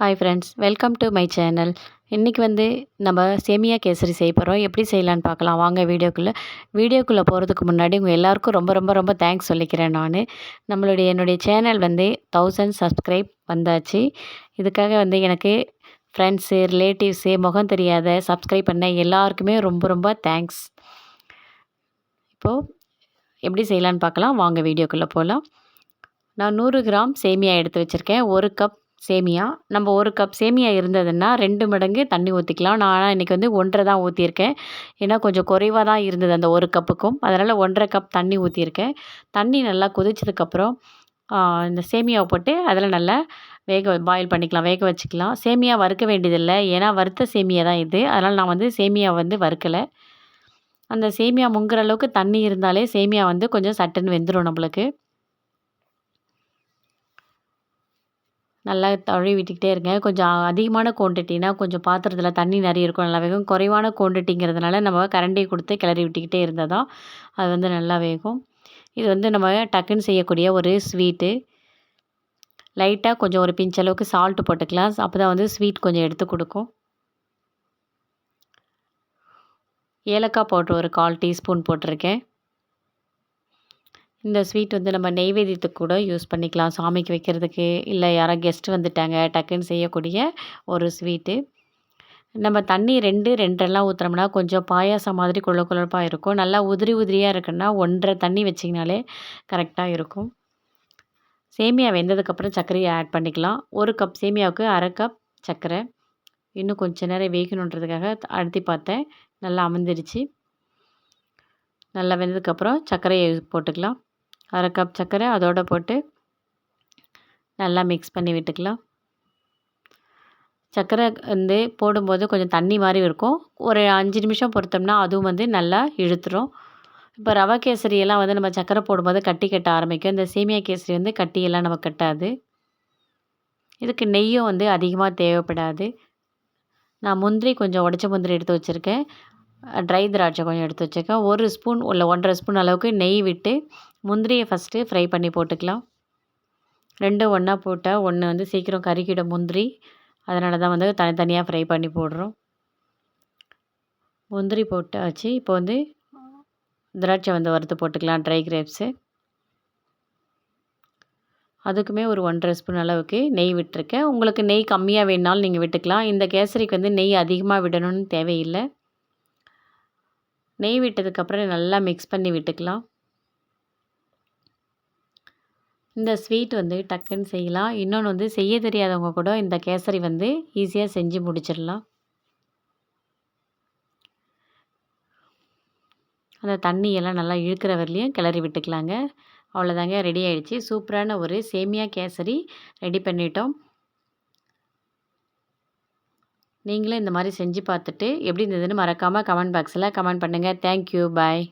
Hi friends welcome to my channel இன்றைக்கி வந்து நம்ம சேமியா கேசரி செய்ய போகிறோம் எப்படி செய்யலான்னு பார்க்கலாம். வாங்க வீடியோக்குள்ளே. வீடியோக்குள்ளே போகிறதுக்கு முன்னாடி உங்கள் எல்லாருக்கும் ரொம்ப ரொம்ப ரொம்ப தேங்க்ஸ் சொல்லிக்கிறேன் நான். நம்மளுடைய என்னுடைய சேனல் வந்து தௌசண்ட் சப்ஸ்கிரைப் வந்தாச்சு. இதுக்காக வந்து எனக்கு ஃப்ரெண்ட்ஸு ரிலேட்டிவ்ஸு முகம் தெரியாத சப்ஸ்கிரைப் பண்ண எல்லாருக்குமே ரொம்ப ரொம்ப தேங்க்ஸ் இப்போது எப்படி செய்யலான்னு பார்க்கலாம். வாங்க வீடியோக்குள்ளே போகலாம் நான் நூறு கிராம் சேமியா எடுத்து வச்சுருக்கேன். ஒரு கப் சேமியா. நம்ம ஒரு கப் சேமியா இருந்ததுன்னா ரெண்டு மடங்கு தண்ணி ஊற்றிக்கலாம் நான் ஆனால் இன்றைக்கி வந்து ஒன்றரை தான் ஊற்றிருக்கேன் ஏன்னா கொஞ்சம் குறைவாக தான் இருந்தது அந்த ஒரு கப்புக்கும் அதனால் ஒன்றரை கப் தண்ணி ஊற்றிருக்கேன் தண்ணி நல்லா கொதிச்சதுக்கப்புறம் இந்த சேமியாவை போட்டு அதில் நல்லா வேக பாயில் பண்ணிக்கலாம். வேக வச்சுக்கலாம். சேமியா வறுக்க வேண்டியதில்லை. ஏன்னா வறுத்த சேமியா தான் இது. அதனால் நான் வந்து சேமியா வந்து வறுக்கலை. அந்த சேமியா முங்குற அளவுக்கு தண்ணி இருந்தாலே சேமியா வந்து கொஞ்சம் சட்டுன்னு வெந்துடும் நம்மளுக்கு. நல்லா தழுவி விட்டுக்கிட்டே இருங்க. கொஞ்சம் அதிகமான குவான்டிட்டினா கொஞ்சம் பாத்திரத்தில் தண்ணி நிறைய இருக்கும். நல்லா வேகும். குறைவான குவான்டிட்டிங்கிறதுனால நம்ம கரண்டியை கொடுத்து கிளறி விட்டுக்கிட்டே இருந்தால் தான் அது வந்து நல்லா வேகும். இது வந்து நம்ம டக்குன்னு செய்யக்கூடிய ஒரு ஸ்வீட்டு லைட்டாக கொஞ்சம் ஒரு பிஞ்ச் அளவுக்கு சால்ட்டு போட்டுக்கலாம். அப்போ தான் வந்து ஸ்வீட் கொஞ்சம் எடுத்து கொடுக்கும். ஏலக்காய் பவுட்ரு ஒரு கால் டீஸ்பூன் போட்டிருக்கேன். இந்த ஸ்வீட் வந்து நம்ம நெய்வேத்தியத்துக்கு கூட யூஸ் பண்ணிக்கலாம். சாமிக்கு வைக்கிறதுக்கு. இல்லை யாரோ கெஸ்ட் வந்துட்டாங்க. டக்குன்னு செய்யக்கூடிய ஒரு ஸ்வீட்டு நம்ம தண்ணி ரெண்டு ரெண்டெல்லாம் ஊற்றுறோம்னா கொஞ்சம் பாயாசம் மாதிரி குழ குழப்பாக இருக்கும். நல்லா உதிரி உதிரியாக இருக்குன்னா ஒன்றரை தண்ணி வச்சிங்கனாலே கரெக்டாக இருக்கும். சேமியா வெந்ததுக்கப்புறம் சர்க்கரையை ஆட் பண்ணிக்கலாம். ஒரு கப் சேமியாவுக்கு அரை கப் சர்க்கரை. இன்னும் கொஞ்சம் நேரம் வேகணுன்றதுக்காக அழுத்தி பார்த்தேன். நல்லா அமர்ந்துடுச்சு நல்லா வெந்ததுக்கப்புறம் சர்க்கரையை போட்டுக்கலாம். அரை கப் சர்க்கரை அதோடு போட்டு நல்லா மிக்ஸ் பண்ணி விட்டுக்கலாம். சர்க்கரை வந்து போடும்போது கொஞ்சம் தண்ணி மாதிரி இருக்கும். ஒரு அஞ்சு நிமிஷம் பொறுத்தோம்னா அதுவும் வந்து நல்லா இழுத்துரும். இப்போ ரவா கேசரியெல்லாம் வந்து நம்ம சர்க்கரை போடும்போது கட்டி கட்ட ஆரம்பிக்கும். இந்த சேமியா கேசரி வந்து கட்டியெல்லாம் நம்ம கட்டாது. இதுக்கு நெய்யும் வந்து அதிகமாக தேவைப்படாது. நான் முந்திரி கொஞ்சம் உடச்ச முந்திரி எடுத்து வச்சுருக்கேன். ட்ரை திராட்சை கொஞ்சம் எடுத்து வச்சுருக்கேன். ஒரு ஸ்பூன் இல்லை ஒன்றரை ஸ்பூன் அளவுக்கு நெய் விட்டு முந்திரியை ஃபஸ்ட்டு ஃப்ரை பண்ணி போட்டுக்கலாம். ரெண்டும் ஒன்றா போட்டால் ஒன்று வந்து சீக்கிரம் கருக்கிடும் முந்திரி. அதனால தான் வந்து தனித்தனியாக ஃப்ரை பண்ணி போடுறோம். முந்திரி போட்டாச்சு. இப்போ வந்து திராட்சை வந்து வறுத்து போட்டுக்கலாம் ட்ரை கிரேப்ஸு அதுக்குமே ஒரு ஒன்றரை ஸ்பூன் அளவுக்கு நெய் விட்டுருக்கேன். உங்களுக்கு நெய் கம்மியாக வேணாலும் நீங்கள் விட்டுக்கலாம். இந்த கேசரிக்கு வந்து நெய் அதிகமாக விடணும்னு தேவையில்லை. நெய் விட்டதுக்கப்புறம் நல்லா மிக்ஸ் பண்ணி விட்டுக்கலாம். இந்த ஸ்வீட் வந்து டக்குன்னு செய்யலாம். இன்னொன்று வந்து செய்ய தெரியாதவங்க கூட இந்த கேசரி வந்து ஈஸியாக செஞ்சு முடிச்சிடலாம். அந்த தண்ணியெல்லாம் நல்லா இழுக்கிற வரலையும் கிளறி விட்டுக்கலாங்க. அவ்வளோதாங்க ரெடி ஆகிடுச்சி சூப்பரான ஒரு சேமியா கேசரி ரெடி பண்ணிட்டோம். நீங்களும் இந்த மாதிரி செஞ்சு பார்த்துட்டு எப்படி இருந்ததுன்னு மறக்காமல் கமெண்ட் பாக்ஸில் கமெண்ட் பண்ணுங்கள் தேங்க்யூ பாய்